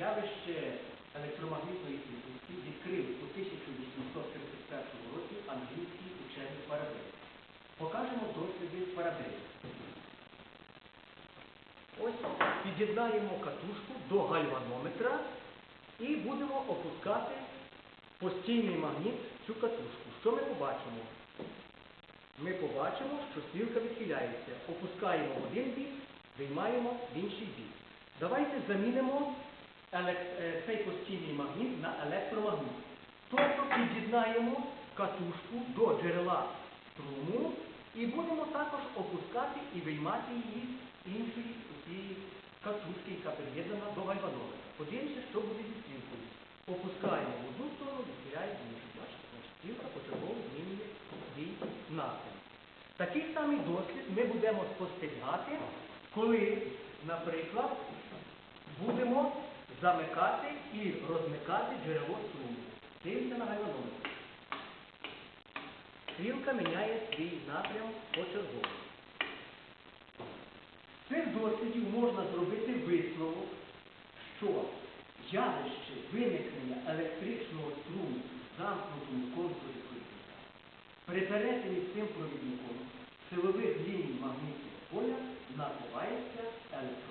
Явище електромагнітної сильності відкрив у 1831 році англійський учений Фарадей. Покажемо досліди Фарадея. Ось під'єднаємо катушку до гальванометра і будемо опускати постійний магніт в цю катушку. Що ми побачимо? Ми побачимо, що стрілка відхиляється. Опускаємо в один бік, виймаємо в інший бік. Давайте замінимо цей постійний магніт на електромагніт. Тобто під'єднаємо катушку до джерела струму і будемо також опускати і виймати її з іншої цієї катушки, яка під'єднана до гальванометра. Подивимося, що буде зі стрілкою. Опускаємо в одну сторону, відхиляємо в іншу. Бачите, значить, стрілка почергово змінює свій напрям. Такий самий дослід ми будемо спостерігати, коли, наприклад, замикати і розмикати джерело струму. Дивимося на гальванометр. Стрілка міняє свій напрям почергово. З цих дослідів можна зробити висновок, що явище виникнення електричного струму в замкнутому контурі провідника при перетині цим провідником силових ліній магнітного поля називається електромагнітною